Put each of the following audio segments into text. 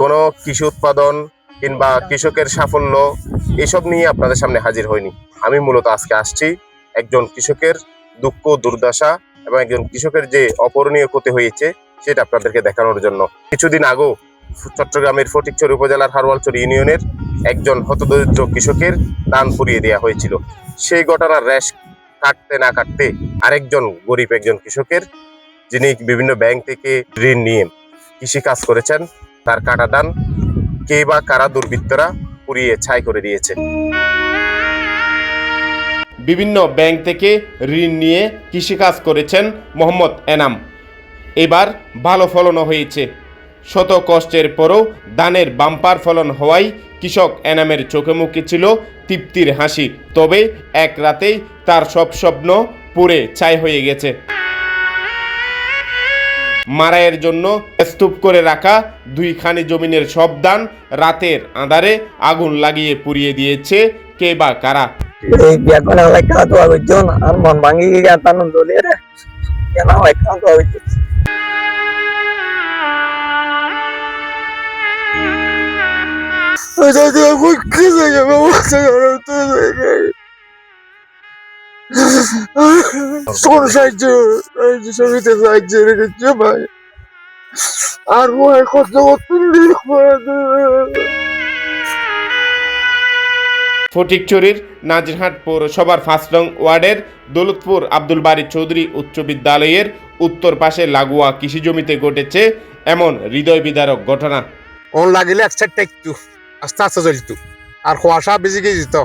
কোনো কৃষি উৎপাদন কিংবা কৃষকের সাফল্য, এসব নিয়ে আপনাদের সামনে হাজির হয়নি আমি মূলত আজকে আসছি একজন কৃষকের দুঃখ, দুর্দশা এবং একজন কৃষকের যে অপরণীয় ক্ষতি হয়েছে, সেটা আপনাদেরকে দেখানোর জন্য। কিছুদিন আগেও চট্টগ্রামের ফটিকচর উপজেলার হারওয়ালচর ইউনিয়নের একজন হতদরিদ্র কৃষকের দান পুড়িয়ে দেওয়া হয়েছিল। সেই ঘটনার র্যাশ কাটতে না কাটতে আরেকজন গরিব একজন কৃষকের, যিনি বিভিন্ন ব্যাংক থেকে ঋণ নিয়ে কৃষি কাজ করেছেন তার কাটা দান কে বা কারা দুর্বৃত্তরা পুড়িয়ে ছাই করে দিয়েছে। বিভিন্ন ব্যাংক থেকে ঋণ নিয়ে কৃষিকাজ করেছেন মোহাম্মদ এনাম। এবার ভালো ফলনও হয়েছে। শত কষ্টের পরও ধানের বাম্পার ফলন হওয়ায় কৃষক এনামের চোখে মুখে ছিল তৃপ্তির হাসি। তবে এক রাতেই তার সব স্বপ্ন পুড়ে ছাই হয়ে গেছে। মারাইয়ের জন্য স্তূপ করে রাখা দুইখানি জমিনের সব দান রাতের আঁধারে আগুন লাগিয়ে পুড়িয়ে দিয়েছে কে বা কারা। এই তো আগুন আর মন ভাঙি গিয়ে রে। কেন তো সাহায্য ছবিতে সাহায্য রেখেছে ভাই। আর মনে কত ফটিকচুরির নাজিরহাট পৌরসভার ফার্স্ট নং ওয়ার্ডের দৌলতপুর আব্দুল বাড়ি চৌধুরী উচ্চ বিদ্যালয়ের উত্তর পাশে লাগোয়া কৃষি জমিতে ঘটেছে এমন হৃদয় বিদারক ঘটনা। অন লাগিলে এক সাইডটা একটু আস্তে আস্তে চলিত আর কুয়াশা বেশি গিয়ে যেত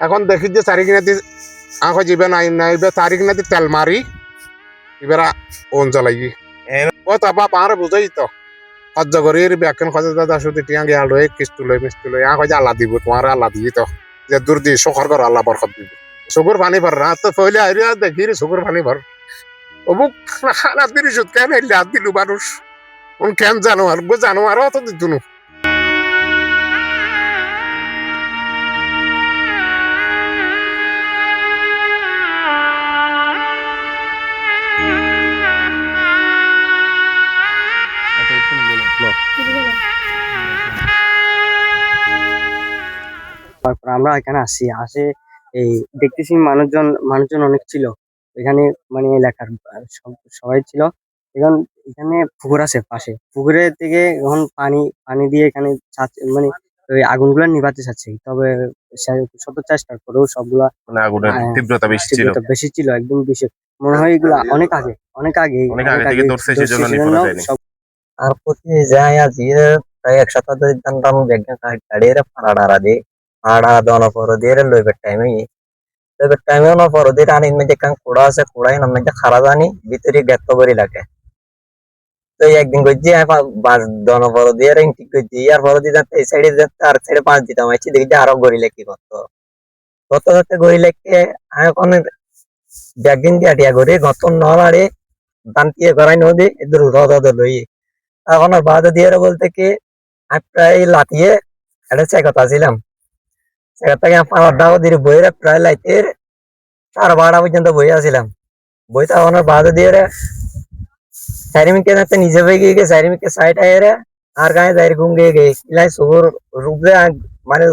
এখন দেখি যে চারি কিনাতে আঁকো যাবে নাই নাইবে চারি কিনাতে তেল মারি এবার ওন জ্বলাই ও তারপর পাহাড়ে বুঝাই তো সহ্য করি ব্যাখ্যান খোঁজা দাদা শুধু টিয়া গিয়া লই কিস্তু লই মিস্তু লই আঁকো যে আল্লাহ দিব তোমার আল্লাহ দিবি তো যে দূর দি শখর কর আল্লাহ বরকত দিব চকুর পানি ভর না তো পহলে আইরি দেখি রে চকুর পানি ভর অমুক খানা দিলি সুদ কেন দিলু মানুষ কেন জানোয়ার গো জানোয়ারও তো দিতুনু তারপর আমরা এখানে আসি। আসে এই দেখতেছি মানুষজন মানুষজন অনেক ছিল। এখানে মানে এলাকার সব- সবাই ছিল। এখন এখানে পুকুর আছে পাশে। পুকুরের থেকে এখন পানি পানি দিয়ে এখানে মানে ওই আগুনগুলো নিভাতে চাচ্ছে। তবে শত চেষ্টার পরেও সবগুলা মানে আগুনের হ্যাঁ, তীব্রতা বেশি ছিল। বেশি ছিল একদম বেশি। মনে হয় এগুলা অনেক আগে অনেক আগে অনেক আগে থেকে ধরছে, সেজন্য নিখোঁজ হয়নি। আর প্রতি যায় আজ প্রায় এক সপ্তাহ ধরে জানতাম একজন গাড়ির ফাড়া ডাড়া দিয়ে। দিয়ে লইবের টাইমে লইবের টাইমে না পর দিয়ে আনি মধ্যে কান কুড়া আছে কুড়াই না মধ্যে খারা জানি ভিতরে গেত করি লাগে তো একদিন করছি বাস দন ঠিক আর পর দিয়ে যাতে এই সাইডে যাতে আর সাইডে পাঁচ দিতাম আছি দেখি আরও কি করতো কত কত গড়িলে কে আমি এখন ব্যাগদিন দিয়ে আটিয়া করি গত নলাড়ে দান্তিয়ে করাই নদী এদের রদ লই এখন আর বাদ দিয়ে বলতে কি আমি প্রায় লাতিয়ে একটা চেকতা ছিলাম চেকতা আমি পাওয়ার ডাও দিয়ে বইরে প্রায় লাইতে চার বারোটা পর্যন্ত বই আসছিলাম বইটা আর বাদ দিয়ে চারিমিকে যাতে নিজে বই গিয়ে চারিমিকে সাইড আয়ে রে, আর গায়ে যাই ঘুম গিয়ে গিয়ে ইলাই সবুর রূপে মানে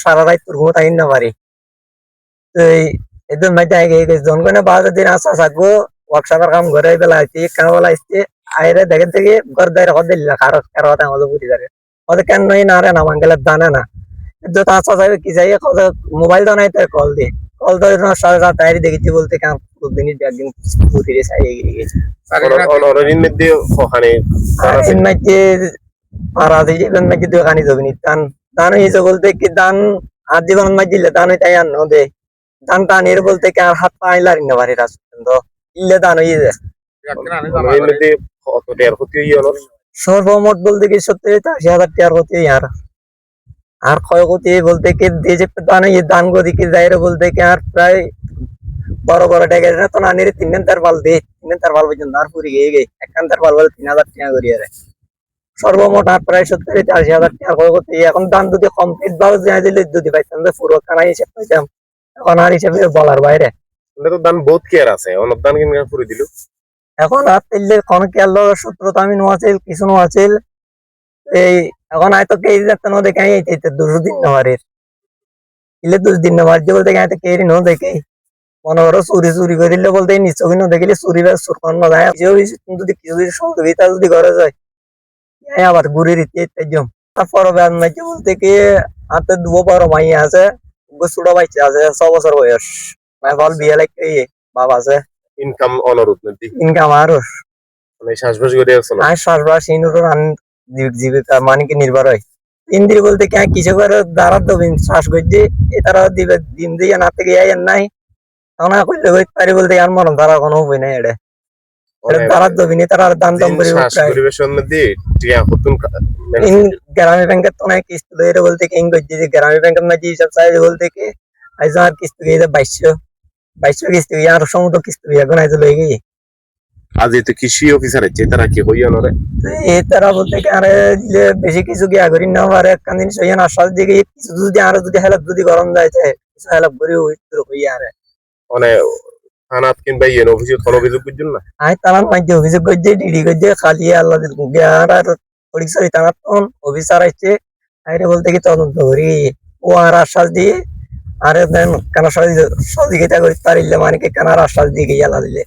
সারা রাত তোর ঘুমো থাকি না পারি। তো এদের মধ্যে আগে গিয়ে জনগণে বাদ দিন আসা থাকব ওয়ার্কশপের কাম ঘরে বেলা আইছি কেন বেলা আসছে আইরে দেখে দেখে ঘর দাইরে হদ দিল কারও কারও কথা আমাদের বুঝি যাবে ওদের কেন নই না রে, না মাঙ্গেলে জানে না। যাবে কি যাই মোবাইল তো নাই তার কল দিয়ে। কল তো সাড়ে সাত আইরি দেখেছি বলতে কাম দিন একদিন বুঝি রে সাই গেছে ওখানে হয়েছে বলতে কি দান আর জীবন মাই দিলে দে। দান টান এর বলতে কি আর হাত পা আইলার না তো দান হয়ে হয়ে গেল সর্বমোট বলতে কি থেকে আশি হাজার টাকার ক্ষতি আর আর ক্ষয়ক্ষতি বলতে কি যে যে দান এই দান গদি কি যাইরে বলতে কি আর প্রায় বড় বড় টাকা না তো না নিরে তিন তার পাল দে তিন তার পাল পর্যন্ত আর পুরি গিয়ে গে একখান তার পাল বলে তিন হাজার টাকা করি আরে সর্বমোট আর প্রায় সত্তর আশি হাজার টাকার ক্ষয়ক্ষতি এখন দান যদি কমপ্লিট ভাবে যাই দিলে যদি পাইতাম তো পুরো কানা হিসেব পাইতাম। এখন আর হিসেবে বলার বাইরে। তো দান বহুত কেয়ার আছে অনুদান কিনকা করে দিল। এখন আর তেলে কোন কেয়ার সূত্র তো আমি নোয়াছিল কিছু নোয়াছিল এই এখন হয়তো কে যাতে ন দেখে এই এই দুশো দিন নেওয়ারের ইলে দুশ দিন নেওয়ার যে বলতে হয়তো কে ন দেখে। মনে করো চুরি চুরি করিলে বলতে নিশ্চয় ন দেখিলে চুরি বা চুর যায়। যদি কিছু যদি সহযোগিতা যদি করে যায় আবার ঘুরে দিতে ইত্যাদি জম। তারপর মাইকে বলতে কি হাতে দুবো বড় মাই আছে ছোট বাচ্চা আছে ছ বছর বয়স। মাই বল বিয়ে লাগে বাবা আছে। ইনকাম অনুরোধ নাকি? ইনকাম আরও মানে শ্বাসবাস করে চলো আর চাষবাস ইনুর জীবিকা মানে কি নির্ভর হয়। ইন্দ্রি বলতে কি কৃষকের দ্বারা দবিন চাষ করছে এটারা দিবে দিন দিয়ে না থেকে নাই। তখন করলে হইতে পারি বলতে আর মরণ তারা কোনো উপায় নাই এটা দবিনি তারা দান দাম শ্বাস ইন গ্রামীণ ব্যাংকের তো নাই কিস্তি বলতে কি করছে যে গ্রামীণ ব্যাংকের মাঝে হিসাব চাই বলতে কি। আর কিস্তি গিয়ে বাইশশো। বাইশশো কিস্তি গিয়ে আর সমুদ্র কিস্তি এখন লই গিয়ে। আজ এই তো কৃষি অফিসার আছে তারা কি হইয়া নরে তারা বলতে কি আরে যে বেশি কিছু গিয়া করি না পারে একখান জিনিস হইয়া না আশ্বাস দিকে কিছু যদি আরও যদি হেল্প যদি গরম যাইছে কিছু হেল্প করি হইয়া আরে। মানে থানাত কিংবা ইয়েন অফিসে কোন অভিযোগ করছেন না? আই মাঝে অভিযোগ করছে ডিডি করছে খালি আল্লাহ গিয়ার আর পরীক্ষা তারা তখন অফিসার আইছে আইরে বলতে কি তদন্ত করি। ও আর আশ্বাস দিয়ে আরে দেন কেন সহযোগিতা করি পারিলে মানে কি কেনার আশ্বাস দিয়ে গিয়ে আল্লাহ দিলে?